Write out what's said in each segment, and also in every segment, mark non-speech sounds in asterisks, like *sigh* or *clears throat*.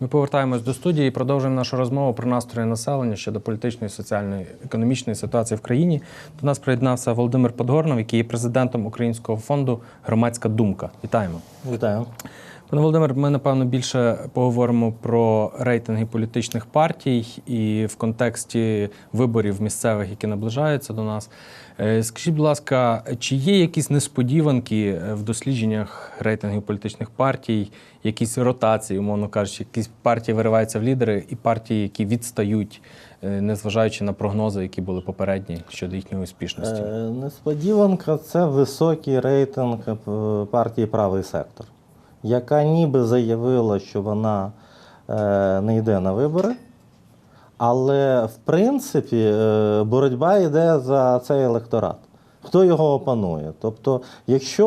Ми повертаємось до студії і продовжуємо нашу розмову про настрої населення щодо політичної, соціальної, економічної ситуації в країні. До нас приєднався Володимир Подгорнов, який є президентом Українського фонду Громадська думка. Вітаємо. Вітаю. Пане Володимир, ми напевно більше поговоримо про рейтинги політичних партій і в контексті виборів місцевих, які наближаються до нас. Е, Скажіть, будь ласка, чи є якісь несподіванки е, в дослідженнях рейтингів політичних партій, якісь ротації, умовно кажучи, якісь партії вириваються в лідери, і партії, які відстають, е, незважаючи на прогнози, які були попередні щодо їхньої успішності? Несподіванка це високий рейтинг партії Правий сектор, яка ніби заявила, що вона не йде на вибори. Але в принципі е, боротьба йде за цей електорат. Хто його опанує? Тобто, якщо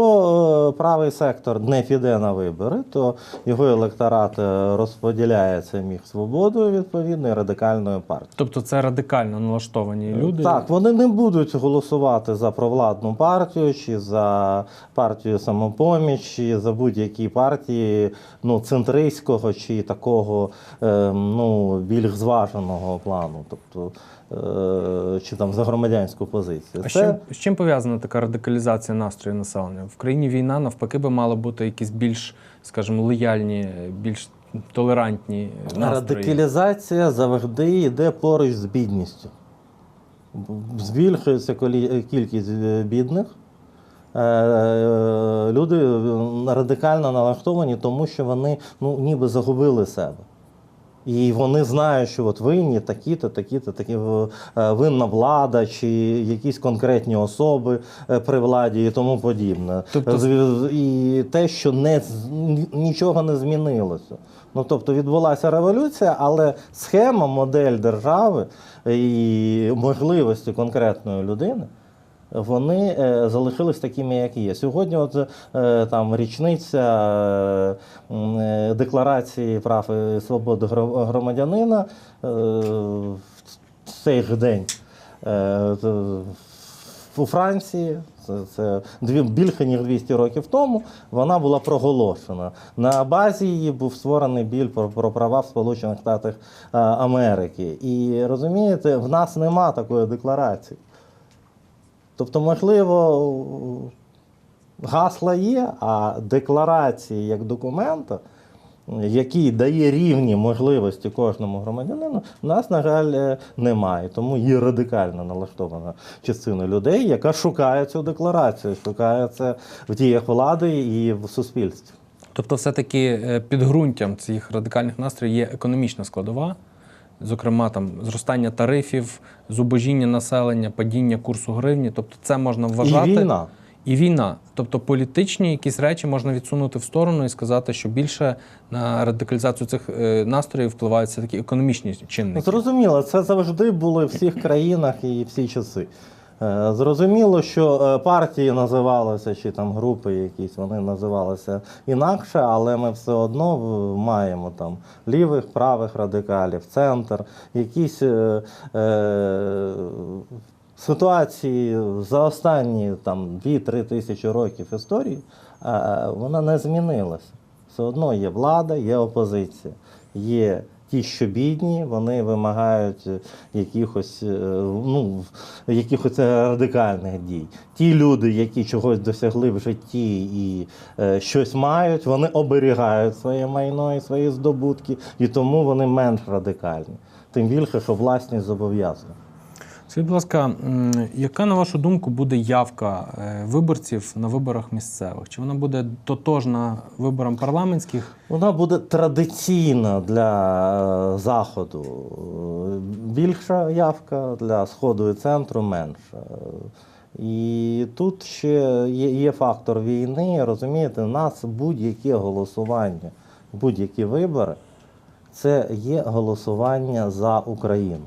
е, правий сектор не піде на вибори, то його електорат е, розподіляється між свободою відповідно і радикальною партією. Тобто це радикально налаштовані люди. Так, вони не будуть голосувати за провладну партію, чи за партію самопоміч, чи за будь-які партії ну, центристського чи такого е, ну, більш зваженого плану, тобто е, чи там за громадянську позицію. А з чим, з чим пов'язана така радикалізація настрою населення? В країні війна навпаки би мало бути якісь більш, скажімо, лояльні, більш толерантні настрої. Радикалізація завжди йде поруч з бідністю. Збільшується кількість е, бідних. Е, е, Люди е, радикально налаштовані, тому що вони ну, ніби загубили себе. І вони знають, що от винні такі-то, такі-то, такі е, винна влада, чи якісь конкретні особи е, при владі і тому подібне. Тобто- І те, що не, нічого не змінилося. Ну, тобто відбулася революція, але схема, модель держави і можливості конкретної людини. Вони е, залишились такими, як є. Сьогодні, от е, там річниця е, декларації прав і свобод громадянина в цей же день у Франції. Це, дві, більше ніж 200 років тому вона була проголошена. На базі її був створений біль про, про права в Сполучених Штатах Америки. І розумієте, в нас нема такої декларації. Тобто, можливо, гасла є, а декларації як документа, який дає рівні можливості кожному громадянину, в нас, на жаль, е, немає. Тому є радикально налаштована частина людей, яка шукає цю декларацію, шукає це в діях влади і в суспільстві. Тобто, все-таки е, підґрунтям цих радикальних настроїв є економічна складова, зокрема там зростання тарифів, зубожіння населення, падіння курсу гривні. Тобто, це можна вважати. І війна. І війна. Тобто політичні якісь речі можна відсунути в сторону і сказати, що більше на радикалізацію цих е, настроїв впливають все таки економічні чинники. Зрозуміло, це завжди було в всіх країнах і всі часи. Е, Зрозуміло, що е, партії називалися, чи там групи якісь, вони називалися інакше, але ми все одно е, маємо там лівих, правих радикалів, центр, якісь е, е, ситуації за останні там 2-3 тисячі років історії, вона не змінилася. Все одно є влада, є опозиція, є ті, що бідні, вони вимагають е, якихось, е, ну, якихось радикальних дій. Ті люди, які чогось досягли в житті і е, щось мають, вони оберігають своє майно і свої здобутки, і тому вони менш радикальні. Тим більше, що власність зобов'язана. Скажіть, будь ласка, яка, на вашу думку, буде явка е, виборців на виборах місцевих? Чи вона буде тотожна виборам парламентських? Вона буде традиційна для е, заходу. Е, Більша явка для сходу і центру менша. І тут ще є, фактор війни. Розумієте, нас будь-яке голосування, будь-які вибори це є голосування за Україну.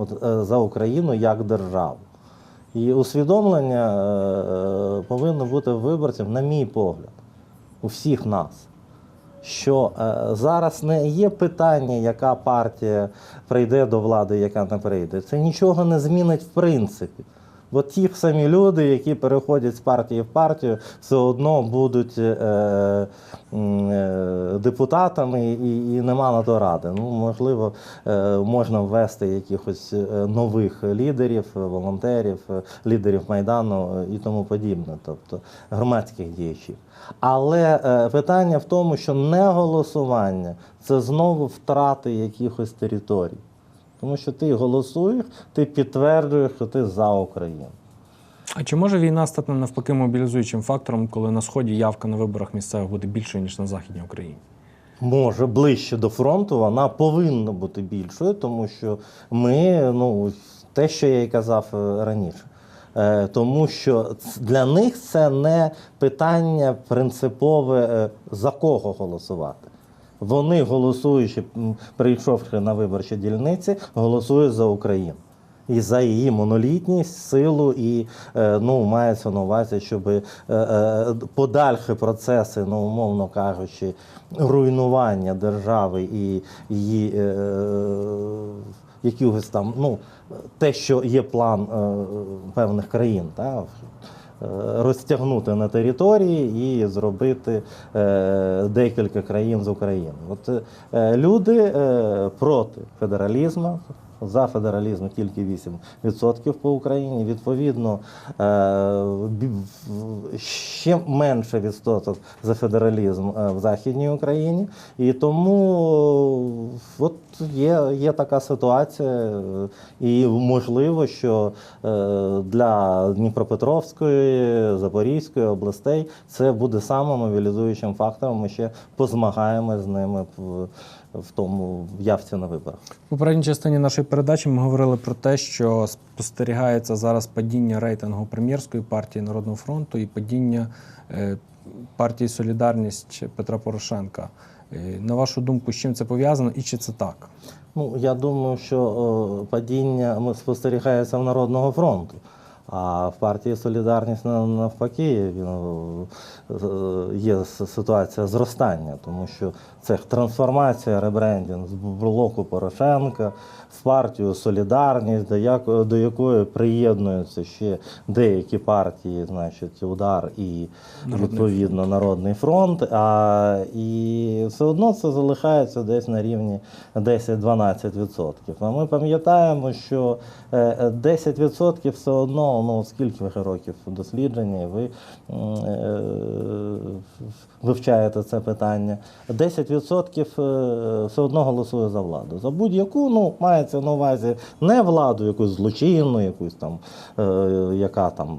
От, е, за Україну як державу. І усвідомлення е, повинно бути в виборців, на мій погляд, у всіх нас що е, зараз не є питання, яка партія прийде до влади, яка не прийде. Це нічого не змінить в принципі. Бо ті самі люди, які переходять з партії в партію, все одно будуть е, е, депутатами і, і нема на то ради. Ну, можливо, е, можна ввести якихось е, нових лідерів, е, волонтерів, лідерів Майдану і тому подібне, тобто громадських діячів. Але питання в тому, що не голосування це знову втрати якихось територій. Тому що ти голосуєш, ти підтверджуєш, що ти за Україну. А чи може війна стати навпаки мобілізуючим фактором, коли на сході явка на виборах місцевих буде більшою, ніж на Західній Україні? Може, ближче до фронту вона повинна бути більшою, тому що ми, ну, те, що я і казав е, раніше. Е, Тому що для них це не питання принципове, е, за кого голосувати. Вони, голосуючи, прийшовши на виборчі дільниці, голосують за Україну. І за її монолітність, силу, і е, ну, мається на увазі, щоб е, е, подальші процеси, ну, умовно кажучи, руйнування держави і її якихось там, ну, те, що є план певних країн, та, розтягнути на території і зробити декілька країн з України. От люди проти федералізму. За федералізм тільки 8% по Україні. Відповідно, е, ще менше відсоток за федералізм е, в Західній Україні. І тому е, от є, є така ситуація, і можливо, що для Дніпропетровської, Запорізької областей це буде саме мобілізуючим фактором. Ми ще позмагаємо з ними в, тому в явці на виборах. В попередній частині нашої передачі ми говорили про те, що спостерігається зараз падіння рейтингу прем'єрської партії Народного фронту і падіння е, партії Солідарність Петра Порошенка. Е, На вашу думку, з чим це пов'язано і чи це так? Ну, я думаю, що е, падіння спостерігається в Народного фронту. А в партії Солідарність на- навпаки е, є ситуація зростання, тому що це трансформація, ребрендінг з блоку Порошенка в партію Солідарність, до, якої приєднуються ще деякі партії, значить, удар і відповідно Народний фронт. А, і все одно це залишається десь на рівні 10-12%. А ми пам'ятаємо, що е, е, 10% все одно, ну скільки вже років дослідження, ви е, вивчаєте це питання. 10% е, все одно голосує за владу. За будь-яку, ну, мається на увазі не владу, якусь злочинну, якусь там, е, яка там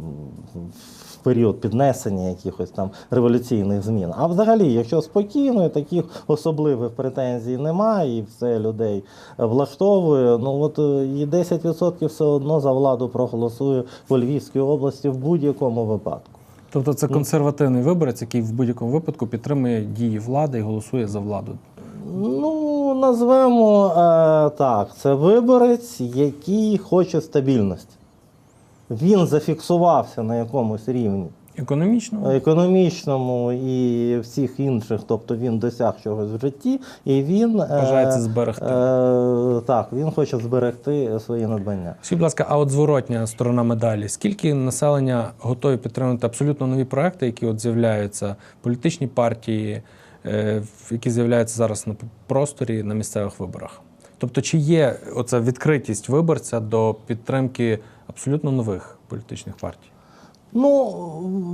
період піднесення якихось там революційних змін. А взагалі, якщо спокійно, таких особливих претензій немає, і все людей влаштовує, ну от е, і 10% все одно за владу проголосує по Львівській області в будь-якому випадку. Тобто це консервативний виборець, який в будь-якому випадку підтримує дії влади і голосує за владу. Ну, назвемо е, так, це виборець, який хоче стабільності. Він зафіксувався на якомусь рівні. Економічно економічному і всіх інших, тобто він досяг чогось в житті, і він е, зберегти. Е, так, він хоче зберегти свої надбання. Скажіть, будь ласка, а от зворотня сторона медалі. Скільки населення готові підтримати абсолютно нові проекти, які от з'являються, політичні партії, е, які з'являються зараз на просторі на місцевих виборах? Тобто, чи є оця відкритість виборця до підтримки абсолютно нових політичних партій? Ну,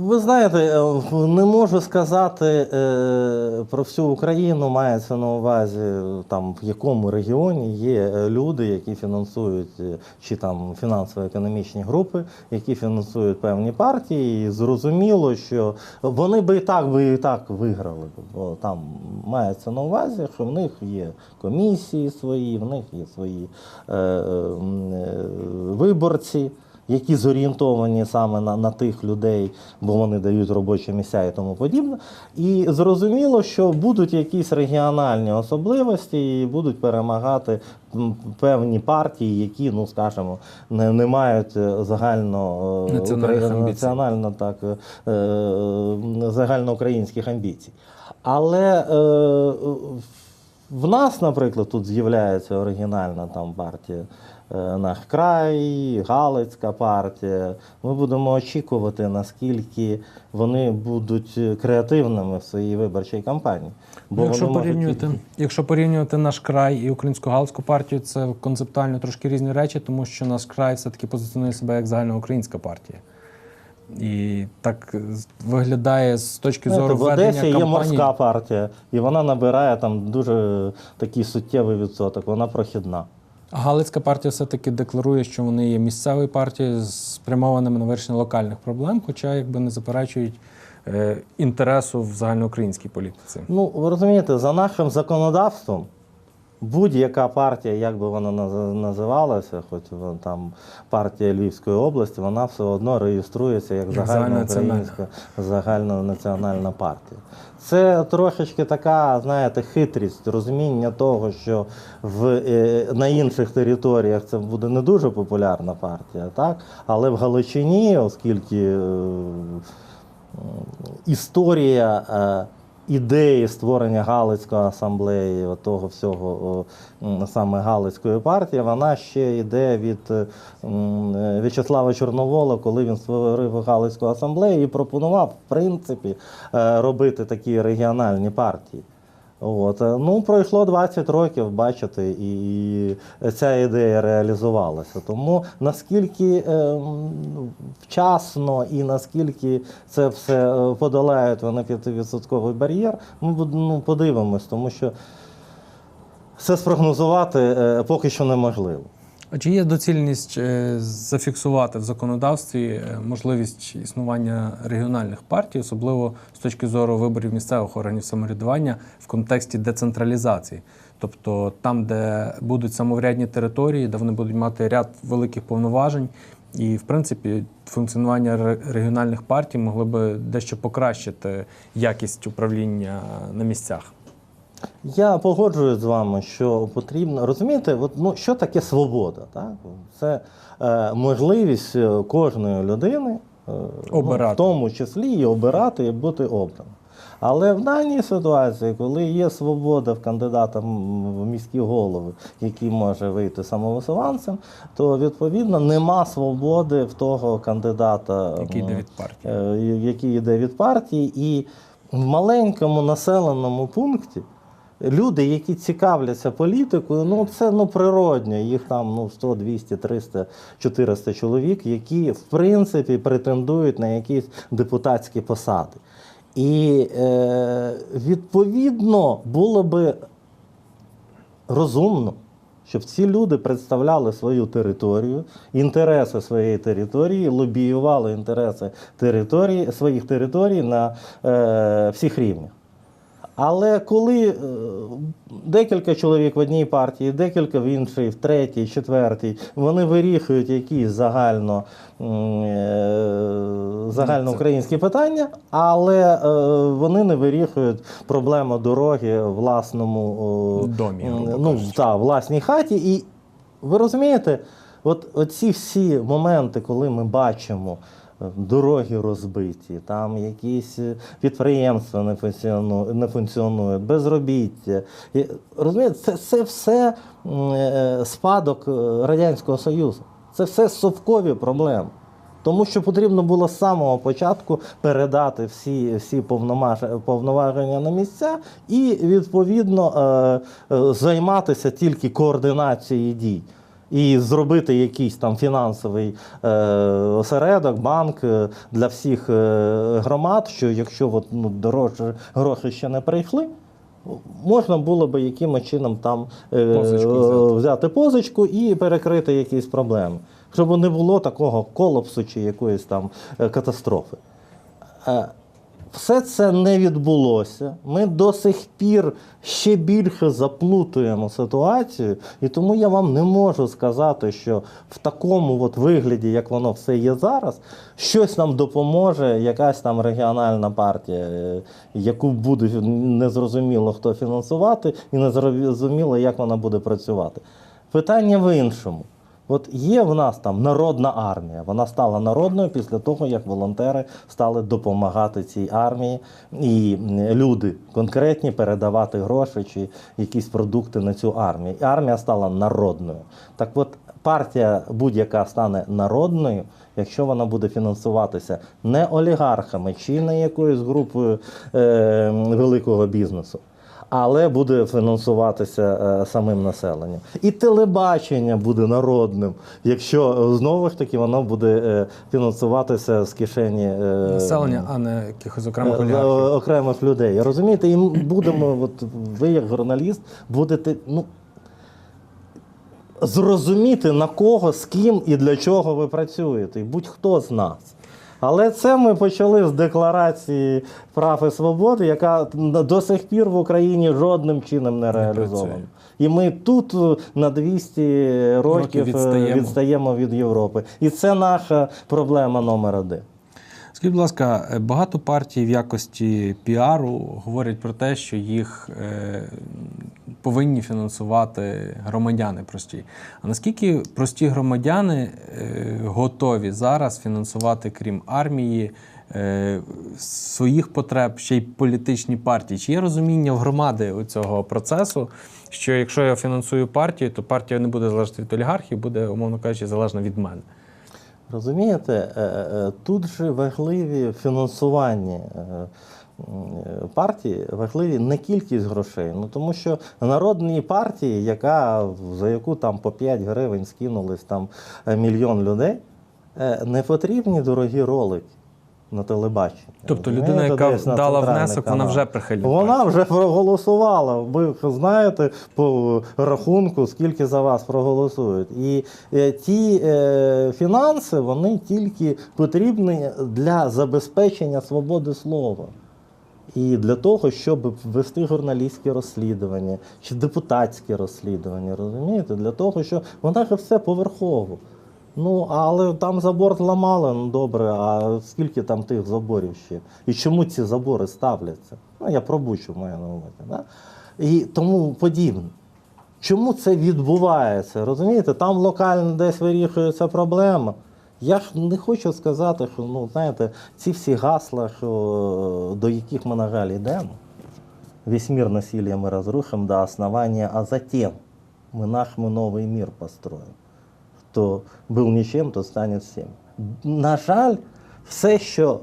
ви знаєте, е, не можу сказати е, про всю Україну, мається на увазі, там в якому регіоні є е, люди, які фінансують чи там фінансово-економічні групи, які фінансують певні партії. І зрозуміло, що вони би і так би і так виграли. Бо там мається на увазі, що в них є комісії свої, в них є свої е, е, виборці які зорієнтовані саме на, на тих людей, бо вони дають робочі місця і тому подібне. І зрозуміло, що будуть якісь регіональні особливості і будуть перемагати певні партії, які, ну скажімо, не, не мають е, загально е, національно так е, загальноукраїнських амбіцій. Але е, В нас, наприклад, тут з'являється оригінальна там партія Наш край, Галицька партія. Ми будемо очікувати, наскільки вони будуть е, креативними в своїй виборчій кампанії. Ну, якщо, вони можуть порівнювати, якщо порівнювати наш край і українську галицьку партію, це концептуально трошки різні речі, тому що наш край все-таки позиціонує себе як загальноукраїнська партія. І так виглядає з точки Знаєте, зору в ведення Одесі є кампанії. морська партія, і вона набирає там дуже такий суттєвий відсоток, вона прохідна. Галицька партія все-таки декларує, що вони є місцевою партією спрямованими на вирішення локальних проблем, хоча якби не заперечують е, інтересу в загальноукраїнській політиці. Ну, ви розумієте, за нашим законодавством будь-яка партія, як би вона називалася, хоч там партія Львівської області, вона все одно реєструється як загальноукраїнська загальнонаціональна партія. Це трошечки така, знаєте, хитрість, розуміння того, що в, е, на інших територіях це буде не дуже популярна партія, так? але в Галичині, оскільки е, історія е, ідеї створення Галицької асамблеї, того всього саме Галицької партії, вона ще йде від е, е, В'ячеслава Чорновола, коли він створив Галицьку асамблею і пропонував, в принципі, е, робити такі регіональні партії. От. е, Ну, пройшло 20 років, бачите, і ця ідея реалізувалася. Тому наскільки е, вчасно і наскільки це все е, подолають вони 5% бар'єр, ми ну, подивимось, тому що все спрогнозувати е, поки що неможливо. А чи є доцільність е, зафіксувати в законодавстві е, можливість існування регіональних партій, особливо з точки зору виборів місцевих органів самоврядування в контексті децентралізації? Тобто там, де будуть самоврядні території, де вони будуть мати ряд великих повноважень, і в принципі функціонування регіональних партій могли би дещо покращити якість управління на місцях. Я погоджуюсь з вами, що потрібно розумієте, от, ну, що таке свобода? Так? Це е, можливість е, кожної людини, е, ну, Обирати. в тому числі і обирати і бути обраним. Але в даній ситуації, коли є свобода в кандидата в міські голови, який може вийти самовисуванцем, то відповідно нема свободи в того кандидата, Який йде від партії. е, який йде від партії, і в маленькому населеному пункті люди, які цікавляться політикою, ну це ну природньо. Їх там ну 100, 200, 300, 400 чоловік, які в принципі претендують на якісь депутатські посади. І е, відповідно було би розумно, щоб ці люди представляли свою територію, інтереси своєї території, лобіювали інтереси території, своїх територій на е, всіх рівнях. Але коли е, декілька чоловік в одній партії, декілька в іншій, в третій, четвертій, вони вирішують якісь загально, е, загальноукраїнські питання, але е, вони не вирішують проблему дороги в власному Домі, ну, та, власній хаті. І ви розумієте, от оці всі моменти, коли ми бачимо. Дороги розбиті, там якісь е, підприємства не функціонують, не функціонують безробіття. І, розумієте, це, це все е, спадок е, Радянського Союзу. Це все совкові проблеми. Тому що потрібно було з самого початку передати всі, всі повноваження на місця і відповідно займатися тільки координацією дій. І зробити якийсь там фінансовий е, осередок, банк е, для всіх е, громад, що якщо от, ну, дорожчі гроші ще не прийшли, можна було би якимось чином там е, Позичку е, взяти. взяти позичку і перекрити якісь проблеми, щоб не було такого колапсу чи якоїсь там катастрофи. Все це не відбулося. Ми до сих пір ще більше заплутуємо ситуацію, і тому я вам не можу сказати, що в такому от вигляді, як воно все є зараз, щось нам допоможе якась там регіональна партія, е, яку буде незрозуміло хто фінансувати, і незрозуміло, як вона буде працювати. Питання в іншому. От є в нас там народна армія. Вона стала народною після того, як волонтери стали допомагати цій армії, і люди конкретні передавати гроші чи якісь продукти на цю армію. І армія стала народною. Так от партія будь-яка стане народною, якщо вона буде фінансуватися не олігархами чи не якоюсь групою е, великого бізнесу. Але буде фінансуватися е, самим населенням. І телебачення буде народним, якщо е, знову ж таки воно буде е, фінансуватися з кишені Населення, а не якихось окремих олігархів. окремих людей. Розумієте, і будемо, *clears throat* от ви як журналіст, будете ну, зрозуміти на кого, з ким і для чого ви працюєте. І будь-хто з нас. Але це ми почали з декларації прав і свободи, яка до сих пір в Україні жодним чином не реалізована. І ми тут е, на 200 років Років е, відстаємо. відстаємо від Європи. І це наша проблема номер один. Скажіть, будь ласка, е, багато партій в якості піару говорять про те, що їх е, повинні фінансувати громадяни прості. А наскільки прості громадяни е, готові зараз фінансувати, крім армії, своїх потреб ще й політичні партії? Чи є розуміння в громади цього процесу, що якщо я фінансую партію, то партія не буде залежати від олігархів, буде, умовно кажучи, залежна від мене? Розумієте, е, е, тут же важливі фінансування е, е, партії, важливі не кількість грошей. Ну тому що народній партії, яка за яку там по 5 гривень скинулись там е, мільйон людей, е, не потрібні дорогі ролики. На телебаченні. Тобто людина, Розумієте, яка десь дала внесок, вона вже прихильник Вона вже проголосувала. Ви знаєте по рахунку, скільки за вас проголосують. І е, ті е, фінанси вони тільки потрібні для забезпечення свободи слова. І для того, щоб вести журналістське розслідування чи депутатське розслідування, розумієте? Для того, що вона ж все поверхово. Ну, але там забор зламали, ну добре, а скільки там тих заборів ще? І чому ці забори ставляться? Ну, я про Бучу маю на увазі. Да? І тому подібне. Чому це відбувається? Розумієте, там локально десь вирішується проблема. Я ж не хочу сказати, що ну, знаєте, ці всі гасла, що, до яких ми, на жаль, йдемо, весь мир насилия мы разрушим до основания, а затем мы наш мы новый мир построим. Хто був нічим, то стане всім. На жаль, все, що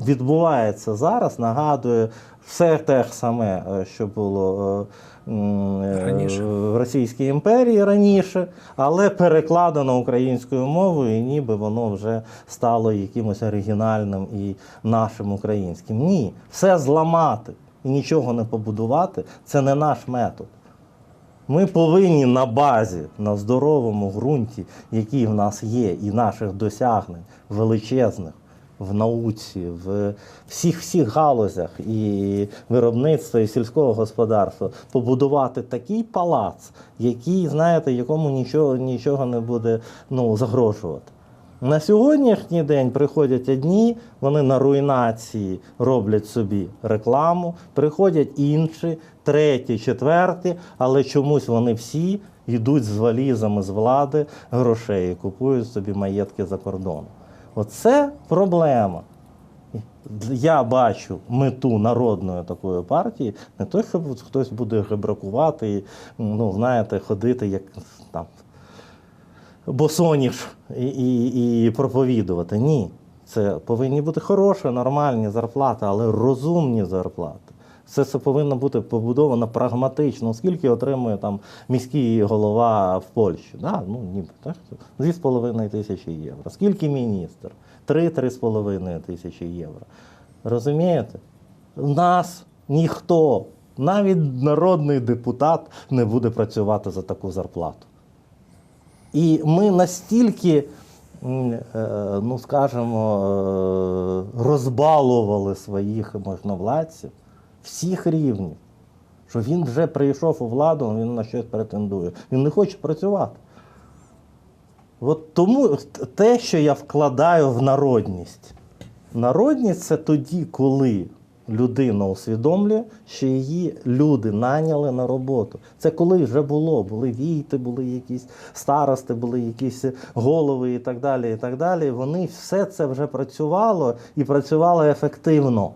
відбувається зараз, нагадує все те саме, е, що було е, е, Раніше. в Російській імперії раніше, але перекладено українською мовою, і ніби воно вже стало якимось оригінальним і нашим українським. Ні, все зламати і нічого не побудувати це не наш метод. Ми повинні на базі, на здоровому ґрунті, який в нас є, і наших досягнень величезних в науці, в всіх всіх галузях і виробництва, і сільського господарства, побудувати такий палац, який, знаєте, якому нічого, нічого не буде ну, загрожувати. На сьогоднішній день приходять одні, вони на руйнації роблять собі рекламу, приходять інші, треті, четверті, але чомусь вони всі йдуть з валізами з влади грошей купують собі маєтки за кордоном. Оце проблема. Я бачу мету народної такої партії, не то, що хтось буде гебракувати, і, ну, знаєте, ходити як там босоніж і, і, і проповідувати. Ні. Це повинні бути хороші, нормальні зарплати, але розумні зарплати. Все це повинно бути побудовано прагматично. Скільки отримує там міський голова в Польщі? Да? Ну, ніби, так? 2,5 тисячі євро. Скільки міністр? 3-3,5 тисячі євро. Розумієте? Нас ніхто, навіть народний депутат, не буде працювати за таку зарплату. І ми настільки, е, ну скажімо, е, розбалували своїх можновладців всіх рівнів, що він вже прийшов у владу, він на щось претендує. Він не хоче працювати. От тому те, що я вкладаю в народність. Народність це тоді, коли людина усвідомлює, що її люди наняли на роботу. Це коли вже було. Були війти, були якісь старости, були якісь голови і так далі. І так далі. Вони все це вже працювало і працювало ефективно.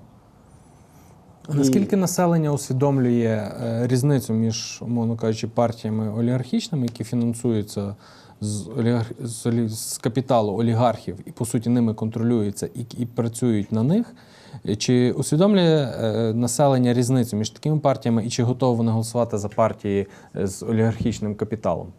А Наскільки населення усвідомлює е, різницю між, умовно кажучи, партіями олігархічними, які фінансуються з, олігарх... з, олі... з капіталу олігархів і по суті ними контролюються і, і працюють на них? Е, Чи усвідомлює е, населення різницю між такими партіями і чи готові вони голосувати за партії е, з олігархічним капіталом?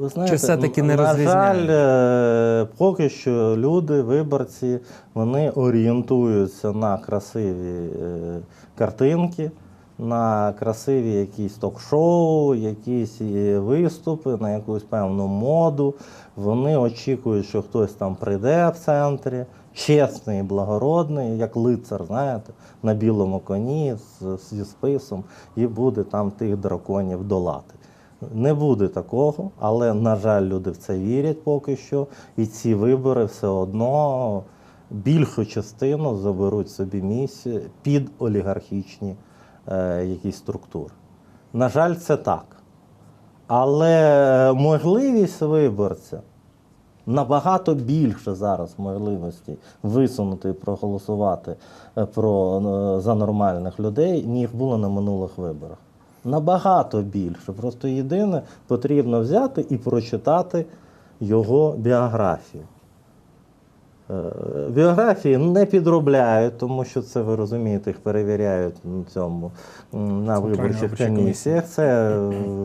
Ви знаєте, все-таки не на жаль, е, поки що люди, виборці, вони орієнтуються на красиві е, картинки, на красиві якісь ток-шоу, якісь е, виступи, на якусь певну моду. Вони очікують, що хтось там прийде в центрі, чесний, благородний, як лицар, знаєте, на білому коні зі списом, і буде там тих драконів долати. Не буде такого, але, на жаль, люди в це вірять поки що. І ці вибори все одно більшу частину заберуть собі місце під олігархічні е, якісь структури. На жаль, це так. Але можливість виборця набагато більше зараз можливостей висунути і проголосувати е, про, е, за нормальних людей, ніж було на минулих виборах. Набагато більше. Просто єдине потрібно взяти і прочитати його біографію. Е, Біографії не підробляють, тому що це ви розумієте, їх перевіряють на цьому на виборчих комісіях. Це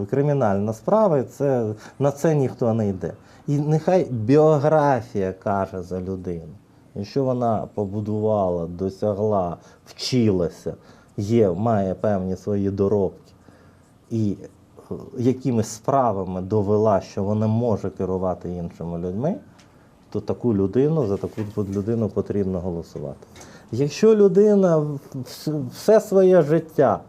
кримінальна справа, це, на це ніхто не йде. І нехай біографія каже за людину. Якщо вона побудувала, досягла, вчилася, є, має певні свої доробки і е, якимись справами довела, що вона може керувати іншими людьми, то таку людину, за таку людину потрібно голосувати. Якщо людина все своє життя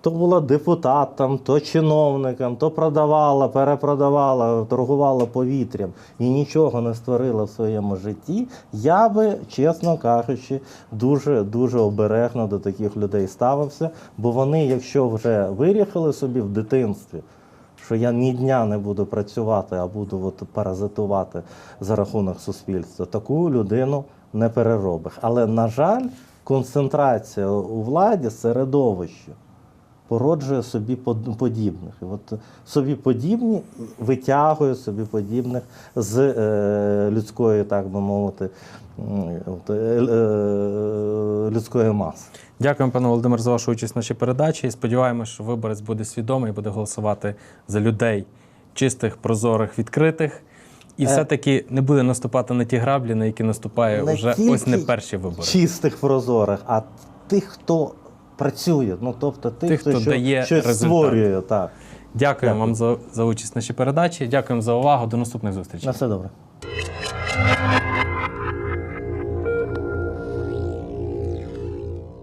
то була депутатом, то чиновником, то продавала, перепродавала, торгувала повітрям і нічого не створила в своєму житті, я би, чесно кажучи, дуже дуже обережно до таких людей ставився. Бо вони, якщо вже вирішили собі в дитинстві, що я ні дня не буду працювати, а буду от паразитувати за рахунок суспільства, таку людину не переробиш. Але, на жаль, концентрація у владі середовище породжує собі подібних. І от собі подібні витягує собі подібних з е, людської, так би мовити, е, е, людської маси. Дякуємо, пане Володимир, за вашу участь в нашій передачі. І сподіваємося, що виборець буде свідомий і буде голосувати за людей чистих, прозорих, відкритих. І Е. все-таки не буде наступати на ті граблі, на які наступає Не вже ось не перші вибори. Чистих прозорих, а тих, хто працює, ну тобто тих, Тих, хто, хто дає щось результат. створює. Так. Дякую. вам за, за участь в нашій передачі. Дякуємо за увагу. До наступних зустрічей. На все добре.